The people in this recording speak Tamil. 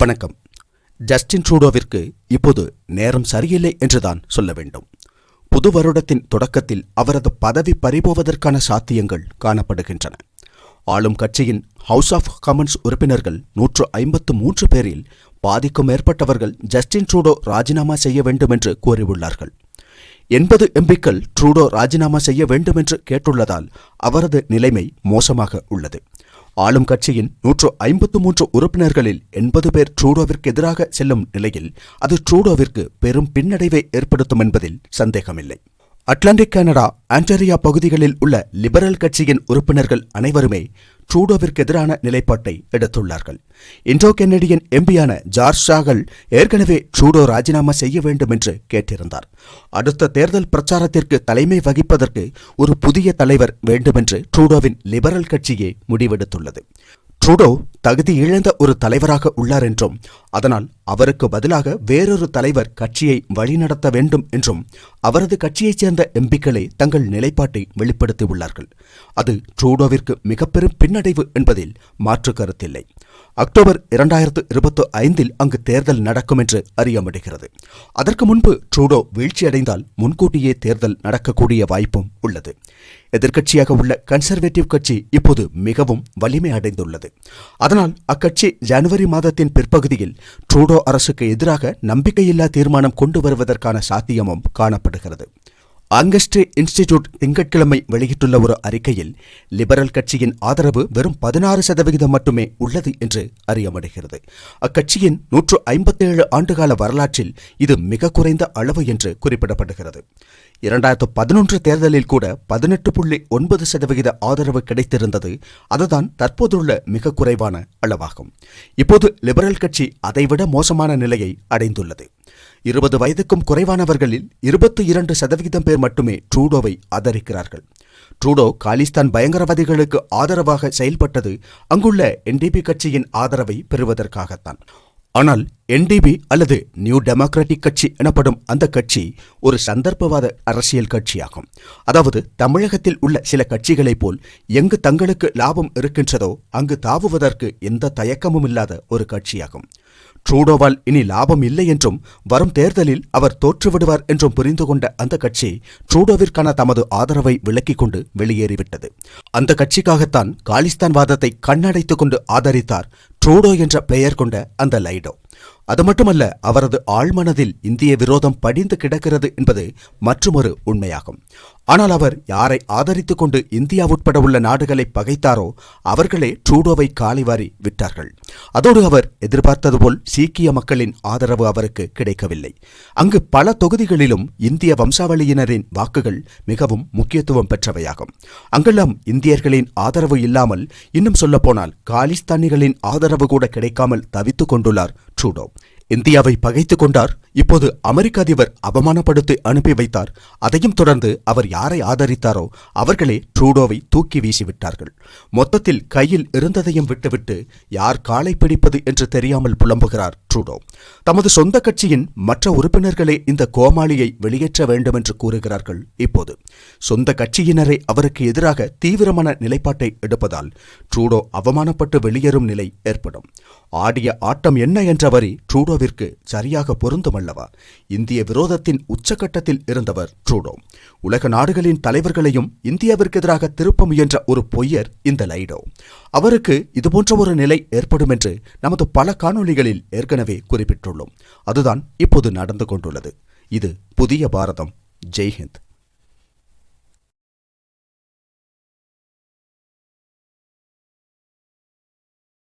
வணக்கம். ஜஸ்டின் ட்ரூடோவிற்கு இப்போது நேரம் சரியில்லை என்றுதான் சொல்ல வேண்டும். புது வருடத்தின் தொடக்கத்தில் அவரது பதவி பறிபோவதற்கான சாத்தியங்கள் காணப்படுகின்றன. ஆளும் கட்சியின் ஹவுஸ் ஆஃப் காமன்ஸ் உறுப்பினர்கள் நூற்று ஐம்பத்து மூன்று பேரில் பாதிக்கும் மேற்பட்டவர்கள் ஜஸ்டின் ட்ரூடோ ராஜினாமா செய்ய வேண்டும் என்று கூறியுள்ளார்கள். எண்பது எம்பிக்கள் ட்ரூடோ ராஜினாமா செய்ய வேண்டும் என்று கேட்டுள்ளதால் அவரது நிலைமை மோசமாக உள்ளது. ஆளும் கட்சியின் நூற்று ஐம்பத்து மூன்று உறுப்பினர்களில் எண்பது பேர் ட்ரூடோவிற்கு எதிராக செல்லும் நிலையில் அது ட்ரூடோவிற்கு பெரும் பின்னடைவை ஏற்படுத்தும் என்பதில் சந்தேகமில்லை. அட்லாண்டிக் கனடா ஆண்டரியா பகுதிகளில் உள்ள லிபரல் கட்சியின் உறுப்பினர்கள் அனைவருமே ட்ரூடோவிற்கு எதிரான நிலைப்பாட்டை எடுத்துள்ளார்கள். இண்டோ கென்னடியன் எம்பியான ஜார்ஜ் ஷாகல் ஏற்கனவே ட்ரூடோ ராஜினாமா செய்ய வேண்டும் என்று கேட்டிருந்தார். அடுத்த தேர்தல் பிரச்சாரத்திற்கு தலைமை வகிப்பதற்கு ஒரு புதிய தலைவர் வேண்டுமென்று ட்ரூடோவின் லிபரல் கட்சியே முடிவெடுத்துள்ளது. ட்ரூடோ தகுதி இழந்த ஒரு தலைவராக உள்ளார் என்றும் அதனால் அவருக்கு பதிலாக வேறொரு தலைவர் கட்சியை வழிநடத்த வேண்டும் என்றும் அவரது கட்சியைச் சேர்ந்த எம்பிக்களே தங்கள் நிலைப்பாட்டை வெளிப்படுத்தியுள்ளார்கள். அது ட்ரூடோவிற்கு மிக பெரும் பின்னடைவு என்பதில் மாற்று கருத்தில்லை. அக்டோபர் இரண்டாயிரத்து இருபத்தி ஐந்தில் அங்கு தேர்தல் நடக்கும் என்று அறிய முடிகிறது அதற்கு முன்பு ட்ரூடோ வீழ்ச்சியடைந்தால் முன்கூட்டியே தேர்தல் நடக்கக்கூடிய வாய்ப்பும் உள்ளது. எதிர்க்கட்சியாக உள்ள கன்சர்வேட்டிவ் கட்சி இப்போது மிகவும் வலிமை அடைந்துள்ளது அதனால் அக்கட்சி ஜனவரி மாதத்தின் பிற்பகுதியில் ட்ரூடோ அரசுக்கு எதிராக நம்பிக்கையில்லா தீர்மானம் கொண்டு வருவதற்கான சாத்தியமும் காணப்படுகிறது. ஆங்கஸ்டே இன்ஸ்டிடியூட் திங்கட்கிழமை வெளியிட்டுள்ள ஒரு அறிக்கையில் லிபரல் கட்சியின் ஆதரவு வெறும் பதினாறு சதவிகிதம் மட்டுமே உள்ளது என்று அறியப்படுகிறது அக்கட்சியின் நூற்று ஐம்பத்தேழு ஆண்டுகால வரலாற்றில் இது மிக குறைந்த அளவு என்று குறிப்பிடப்படுகிறது. இரண்டாயிரத்து பதினொன்று தேர்தலில் கூட பதினெட்டு புள்ளி ஒன்பது சதவிகித ஆதரவு கிடைத்திருந்தது. அதுதான் தற்போதுள்ள மிக குறைவான அளவாகும். இப்போது லிபரல் கட்சி அதைவிட மோசமான நிலையை அடைந்துள்ளது. இருபது வயதுக்கும் குறைவானவர்களில் இருபத்தி இரண்டு சதவிகிதம் பேர் மட்டுமே ட்ரூடோவை ஆதரிக்கிறார்கள். ட்ரூடோ காலிஸ்தான் பயங்கரவாதிகளுக்கு ஆதரவாக செயல்பட்டது. அங்குள்ள என்டிபி கட்சியின் ஆதரவை பெறுவதற்காகத்தான். ஆனால் என்டிபி அல்லது நியூ டெமோக்ராட்டிக் கட்சி எனப்படும் அந்த கட்சி ஒரு சந்தர்ப்பவாத அரசியல் கட்சியாகும். அதாவது தமிழகத்தில் உள்ள சில கட்சிகளைப் போல் எங்கு தங்களுக்கு லாபம் இருக்கின்றதோ அங்கு தாவுவதற்கு எந்த தயக்கமும் இல்லாத ஒரு கட்சியாகும். ட்ரூடோவால் இனி லாபம் இல்லை என்றும் வரும் தேர்தலில் அவர் தோற்றுவிடுவார் என்றும் புரிந்து கொண்ட அந்த கட்சி ட்ரூடோவிற்கான தமது ஆதரவை விலக்கிக் கொண்டு வெளியேறிவிட்டது. அந்த கட்சிக்காகத்தான் காலிஸ்தான் வாதத்தை கண்ணடைத்துக் கொண்டு ஆதரித்தார் ட்ரூடோ என்ற பெயர் கொண்ட அந்த லைடோ. அது மட்டுமல்ல அவரது ஆழ்மனதில் இந்திய விரோதம் படிந்து கிடக்கிறது என்பது மற்றுமொரு உண்மையாகும். ஆனால் அவர் யாரை ஆதரித்துக் கொண்டு இந்தியா உட்பட உள்ள நாடுகளை பகைத்தாரோ அவர்களே ட்ரூடோவை காலிவாரி விட்டார்கள். அதோடு அவர் எதிர்பார்த்தது போல் சீக்கிய மக்களின் ஆதரவு அவருக்கு கிடைக்கவில்லை. அங்கு பல தொகுதிகளிலும் இந்திய வம்சாவளியினரின் வாக்குகள் மிகவும் முக்கியத்துவம் பெற்றவையாகும். அங்கெல்லாம் இந்தியர்களின் ஆதரவு இல்லாமல் இன்னும் சொல்லப்போனால் காலிஸ்தானிகளின் ஆதரவு கூட கிடைக்காமல் தவித்துக் கொண்டுள்ளார் ட்ரூடோ. இந்தியாவை பகைத்துக் கொண்டார். இப்போது அமெரிக்க அதிபர் அவமானப்படுத்தி அனுப்பி வைத்தார். அதையும் தொடர்ந்து அவர் யாரை ஆதரித்தாரோ அவர்களே ட்ரூடோவை தூக்கி வீசிவிட்டார்கள். மொத்தத்தில் கையில் இருந்ததையும் விட்டுவிட்டு யார் காலை பிடிப்பது என்று தெரியாமல் புலம்புகிறார் ட்ரூடோ. தமது சொந்த கட்சியின் மற்ற உறுப்பினர்களே இந்த கோமாளியை வெளியேற்ற வேண்டும் என்று கூறுகிறார்கள். இப்போது சொந்த கட்சியினரை அவருக்கு எதிராக தீவிரமான நிலைப்பாட்டை எடுப்பதால் ட்ரூடோ அவமானப்பட்டு வெளியேறும் நிலை ஏற்படும். ஆடிய ஆட்டம் என்ன என்ற வரி ட்ரூடோவிற்கு சரியாக பொருந்தும் அல்லவா இந்திய விரோதத்தின் உச்சகட்டத்தில் இருந்தவர் ட்ரூடோ. உலக நாடுகளின் தலைவர்களையும் இந்தியாவிற்கு எதிராக திருப்ப முயன்ற ஒரு பொய்யர் இந்த லைடோ. அவருக்கு இதுபோன்ற ஒரு நிலை ஏற்படும் என்று நமது பல காணொளிகளில் ஏற்கனவே குறிப்பிட்டுள்ளோம். அதுதான் இப்போது நடந்து கொண்டுள்ளது. இது புதிய பாரதம். ஜெய்ஹிந்த்.